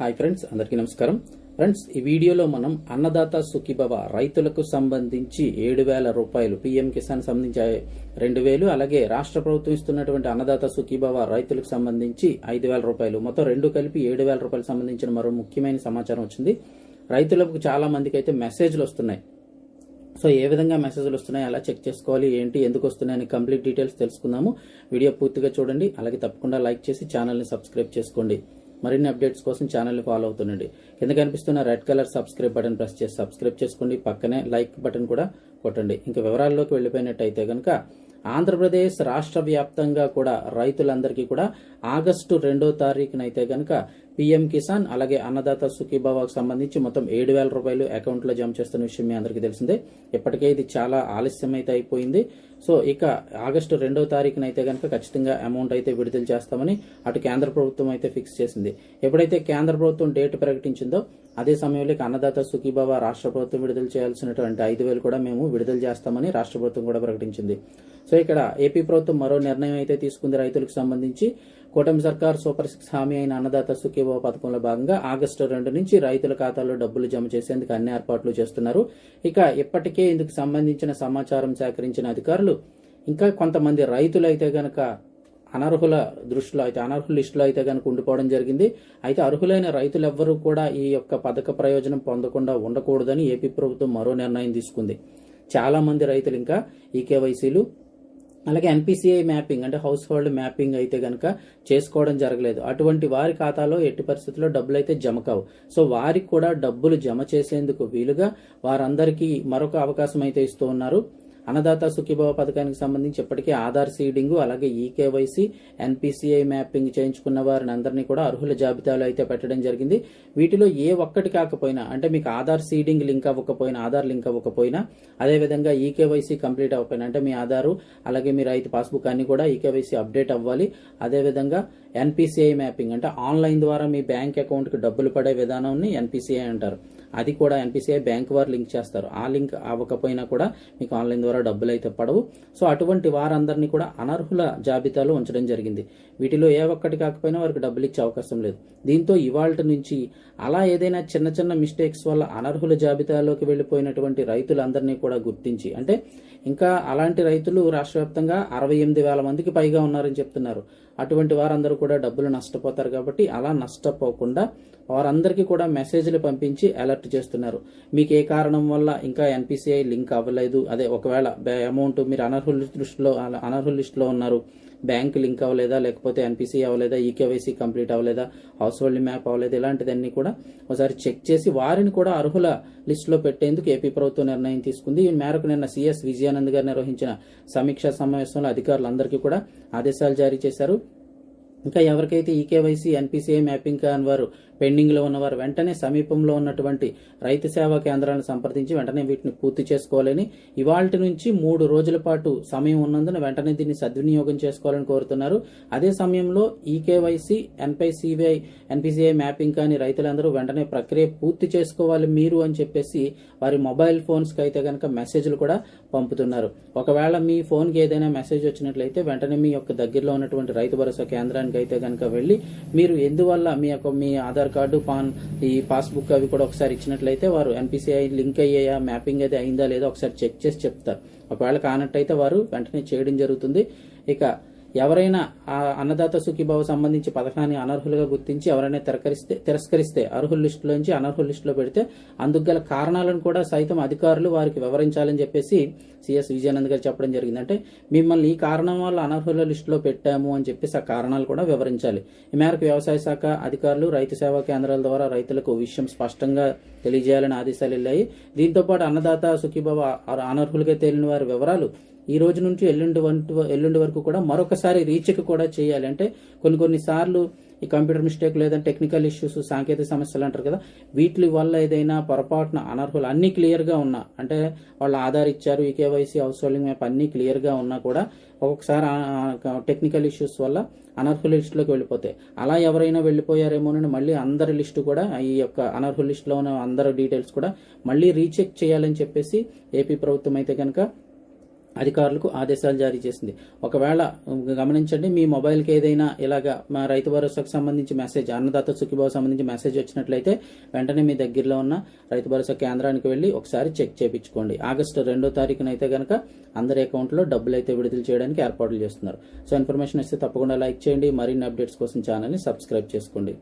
Hi friends అందరికీ నమస్కారం. Friends ఈ వీడియోలో మనం అన్నదాత సుఖీభవ రైతులకు సంబంధించి ఏడు వేల రూపాయలు పీఎం కిసాన్ సంబంధించి రెండు వేలు అలాగే రాష్ట్ర ప్రభుత్వం ఇస్తున్నటువంటి అన్నదాత సుఖీభవ రైతులకు సంబంధించి ఐదు వేల రూపాయలు మొత్తం రెండు కలిపి ఏడు వేల రూపాయలు సంబంధించిన మరో ముఖ్యమైన సమాచారం వచ్చింది. రైతులకు చాలా మందికి అయితే మెసేజ్లు వస్తున్నాయి. సో ఏ విధంగా మెసేజ్లు వస్తున్నాయి ఎలా చెక్ చేసుకోవాలి ఏంటి ఎందుకు వస్తున్నాయని కంప్లీట్ డీటెయిల్స్ తెలుసుకుందాము. వీడియో పూర్తిగా చూడండి అలాగే తప్పకుండా లైక్ చేసి ఛానల్ని సబ్స్క్రైబ్ చేసుకోండి. మరిన్ని అప్డేట్స్ కోసం ఛానల్ని ఫాలో అవుతుండండి. కింద కనిపిస్తున్న red colour subscribe button press చేసి సబ్స్క్రైబ్ చేసుకోండి. పక్కనే లైక్ బటన్ కూడా కొట్టండి. ఇంకా వివరాల్లోకి వెళ్ళిపోయినట్టయితే కనుక ఆంధ్రప్రదేశ్ రాష్ట్ర వ్యాప్తంగా కూడా రైతులందరికీ కూడా ఆగస్టు రెండో తారీఖునైతే కనుక పీఎం కిసాన్ అలాగే అన్నదాత సుఖీభావాకు సంబంధించి మొత్తం ఏడు వేల రూపాయలు అకౌంట్లో జమ చేస్తున్న విషయం మీ అందరికీ తెలిసిందే. ఇప్పటికే ఇది చాలా ఆలస్యం అయితే అయిపోయింది. సో ఇక ఆగస్టు రెండవ తారీఖున అయితే కనుక ఖచ్చితంగా అమౌంట్ అయితే విడుదల చేస్తామని అటు కేంద్ర ప్రభుత్వం అయితే ఫిక్స్ చేసింది. ఎప్పుడైతే కేంద్ర ప్రభుత్వం డేట్ ప్రకటించిందో అదే సమయంలో అన్నదాత సుఖీభావ రాష్ట్ర ప్రభుత్వం విడుదల చేయాల్సినటువంటి ఐదు వేలు కూడా మేము విడుదల చేస్తామని రాష్ట్ర ప్రభుత్వం కూడా ప్రకటించింది. సో ఇక్కడ ఏపీ ప్రభుత్వం మరో నిర్ణయం అయితే తీసుకుంది రైతులకు సంబంధించి. కూటమి సర్కార్ సూపర్ సిక్స్ హామీ అయిన అన్నదాత సుఖీభవ పథకంలో భాగంగా ఆగస్టు రెండు నుంచి రైతుల ఖాతాల్లో డబ్బులు జమ చేసేందుకు అన్ని ఏర్పాట్లు చేస్తున్నారు. ఇక ఇప్పటికే ఇందుకు సంబంధించిన సమాచారం సేకరించిన అధికారులు ఇంకా కొంతమంది రైతులు అయితే గనక అనర్హుల దృష్టిలో అయితే అనర్హుల లిస్టులో అయితే కనుక ఉండిపోవడం జరిగింది. అయితే అర్హులైన రైతులెవ్వరూ కూడా ఈ యొక్క పథక ప్రయోజనం పొందకుండా ఉండకూడదని ఏపీ ప్రభుత్వం మరో నిర్ణయం తీసుకుంది. చాలా మంది రైతులు ఇంకా ఈ కేవైసీలు అలాగే ఎన్పిసిఐ మ్యాపింగ్ అంటే హౌస్ హోల్డ్ మ్యాపింగ్ అయితే కనుక చేసుకోవడం జరగలేదు. అటువంటి వారి ఖాతాలో ఎట్టి పరిస్థితుల్లో డబ్బులు అయితే జమ కావు. సో వారికి కూడా డబ్బులు జమ చేసేందుకు వీలుగా వారందరికీ మరొక అవకాశం అయితే ఇస్తూ ఉన్నారు. అన్నదాత సుఖీభవ పథకానికి సంబంధించి ఇప్పటికే ఆధార్ సీడింగ్ అలాగే ఈకేవైసీ ఎన్పిసిఐ మ్యాపింగ్ చేయించుకున్న వారిని అందరినీ కూడా అర్హుల జాబితాలో అయితే పెట్టడం జరిగింది. వీటిలో ఏ ఒక్కటి కాకపోయినా అంటే మీకు ఆధార్ సీడింగ్ లింక్ అవ్వకపోయినా ఆధార్ లింక్ అవ్వకపోయినా అదేవిధంగా ఈకేవైసీ కంప్లీట్ అవ్వకపోయినా అంటే మీ ఆధారు అలాగే మీ రైతు పాస్బుక్ అన్ని కూడా ఈకేవైసీ అప్డేట్ అవ్వాలి. అదేవిధంగా ఎన్పిసిఐ మ్యాపింగ్ అంటే ఆన్లైన్ ద్వారా మీ బ్యాంక్ అకౌంట్కి డబ్బులు పడే విధానాన్ని ఎన్పిసిఐ అంటారు. అది కూడా ఎన్పిసిఐ బ్యాంక్ వారు లింక్ చేస్తారు. ఆ లింక్ అవ్వకపోయినా కూడా మీకు ఆన్లైన్ ద్వారా డబ్బులు అయితే పడవు. సో అటువంటి వారందరినీ కూడా అనర్హుల జాబితాలో ఉంచడం జరిగింది. వీటిలో ఏ ఒక్కటి కాకపోయినా వారికి డబ్బులు ఇచ్చే అవకాశం లేదు. దీంతో ఇవాళ నుంచి అలా ఏదైనా చిన్న చిన్న మిస్టేక్స్ వల్ల అనర్హుల జాబితాలోకి వెళ్ళిపోయినటువంటి రైతులందరినీ కూడా గుర్తించి అంటే ఇంకా అలాంటి రైతులు రాష్ట్ర వ్యాప్తంగా అరవై ఎనిమిది వేల మందికి పైగా ఉన్నారని చెప్తున్నారు. అటువంటి వారందరూ కూడా డబ్బులు నష్టపోతారు కాబట్టి అలా నష్టపోకుండా వారందరికీ కూడా మెసేజ్లు పంపించి అలర్ట్ చేస్తున్నారు. మీకు ఏ కారణం వల్ల ఇంకా ఎన్పిసిఐ లింక్ అవ్వలేదు? అదే ఒకవేళ అమౌంట్ మీరు అనర్హుల దృష్టిలో అనర్హుల లిస్టులో ఉన్నారు. బ్యాంక్ లింక్ అవ్వలేదా లేకపోతే ఎన్పిసి అవ్వలేదా ఈకేవైసీ కంప్లీట్ అవ్వలేదా హౌస్ హోల్డ్ మ్యాప్ అవ్వలేదు ఇలాంటిదన్నీ కూడా ఒకసారి చెక్ చేసి వారిని కూడా అర్హుల లిస్టులో పెట్టేందుకు ఏపీ ప్రభుత్వం నిర్ణయం తీసుకుంది. ఈ మేరకు నిన్న సీఎస్ విజయానంద్ గారు నిర్వహించిన సమీక్షా సమావేశంలో అధికారులందరికీ కూడా ఆదేశాలు జారీ చేశారు. ఇంకా ఎవరికైతే ఈకేవైసీ ఎన్పిసిఐ మ్యాపింగ్ కాని వారు పెండింగ్లో ఉన్నవారు వెంటనే సమీపంలో ఉన్నటువంటి రైతు సేవా కేంద్రాలను సంప్రదించి వెంటనే వీటిని పూర్తి చేసుకోవాలని ఇవాళ నుంచి మూడు రోజుల పాటు సమయం ఉన్నందున వెంటనే దీన్ని సద్వినియోగం చేసుకోవాలని కోరుతున్నారు. అదే సమయంలో ఈకేవైసీ ఎన్పిసిఐ ఎన్పిసిఐ మ్యాపింగ్ కానీ రైతులందరూ వెంటనే ప్రక్రియ పూర్తి చేసుకోవాలి మీరు అని చెప్పేసి వారి మొబైల్ ఫోన్స్కి అయితే కనుక మెసేజ్లు కూడా పంపుతున్నారు. ఒకవేళ మీ ఫోన్కి ఏదైనా మెసేజ్ వచ్చినట్లయితే వెంటనే మీ యొక్క దగ్గరలో ఉన్నటువంటి రైతు భరోసా కేంద్రానికి అయితే కనుక వెళ్ళి మీరు ఎందువల్ల మీ యొక్క మీ ఆధార్ కార్డు పాన్ ఈ పాస్బుక్ అవి కూడా ఒకసారి ఇచ్చినట్లయితే వారు ఎన్పిసిఐ లింక్ అయ్యాయా మ్యాపింగ్ అది అయిందా లేదా ఒకసారి చెక్ చేసి చెప్తారు. ఒకవేళ కానట్టయితే వారు వెంటనే చేయడం జరుగుతుంది. ఇక ఎవరైనా ఆ అన్నదాత సుఖీభావ సంబంధించి పథకాన్ని అనర్హులుగా గుర్తించి ఎవరైనా తిరస్కరిస్తే తిరస్కరిస్తే అర్హుల లిస్టులోంచి అనర్హుల లిస్టులో పెడితే అందుకు గల కారణాలను కూడా సైతం అధికారులు వారికి వివరించాలని చెప్పేసి సిఎస్ విజయానంద్ గారు చెప్పడం జరిగింది. అంటే మిమ్మల్ని ఈ కారణం వల్ల అనర్హుల లిస్టులో పెట్టాము అని చెప్పేసి ఆ కారణాలు కూడా వివరించాలి. ఈ మేరకు వ్యవసాయ శాఖ అధికారులు రైతు సేవా కేంద్రాల ద్వారా రైతులకు విషయం స్పష్టంగా తెలియజేయాలని ఆదేశాలు వెళ్ళాయి. దీంతో పాటు అన్నదాత సుఖీభావ అనర్హులుగా తేలిన వారి వివరాలు ఈ రోజు నుంచి ఎల్లుండి వంటి ఎల్లుండి వరకు కూడా మరొకసారి రీచెక్ కూడా చేయాలి. అంటే కొన్ని కొన్ని సార్లు ఈ కంప్యూటర్ మిస్టేక్ లేదా టెక్నికల్ ఇష్యూస్ సాంకేతిక సమస్యలు అంటారు కదా వీటి వల్ల ఏదైనా పొరపాటున అనర్హులు అన్ని క్లియర్గా ఉన్నా అంటే వాళ్ళు ఆధార్ ఇచ్చారు ఈ కేవైసీ హౌస్ హోల్డింగ్ మ్యాప్ అన్ని క్లియర్గా ఉన్నా కూడా ఒక్కొక్కసారి టెక్నికల్ ఇష్యూస్ వల్ల అనర్హుల లిస్టులోకి వెళ్ళిపోతాయి. అలా ఎవరైనా వెళ్ళిపోయారేమోనని మళ్ళీ అందరి లిస్టు కూడా ఈ యొక్క అనర్హుల లిస్టులో ఉన్న అందరి డీటెయిల్స్ కూడా మళ్ళీ రీచెక్ చేయాలని చెప్పేసి ఏపీ ప్రభుత్వం అయితే కనుక అధికారులకు ఆదేశాలు జారీ చేసింది. ఒకవేళ గమనించండి మీ మొబైల్కి ఏదైనా ఇలాగా మా రైతు భరోసాకు సంబంధించి మెసేజ్ అన్నదాత సుఖీభావ సంబంధించి మెసేజ్ వచ్చినట్లయితే వెంటనే మీ దగ్గరలో ఉన్న రైతు భరోసా కేంద్రానికి వెళ్ళి ఒకసారి చెక్ చేయించుకోండి. ఆగస్టు రెండో తారీఖున అయితే కనుక అందరి అకౌంట్లో డబ్బులు అయితే విడుదల చేయడానికి ఏర్పాట్లు చేస్తున్నారు. సో ఇన్ఫర్మేషన్ ఇస్తే తప్పకుండా లైక్ చేయండి. మరిన్ని అప్డేట్స్ కోసం ఛానల్ని సబ్స్క్రైబ్ చేసుకోండి.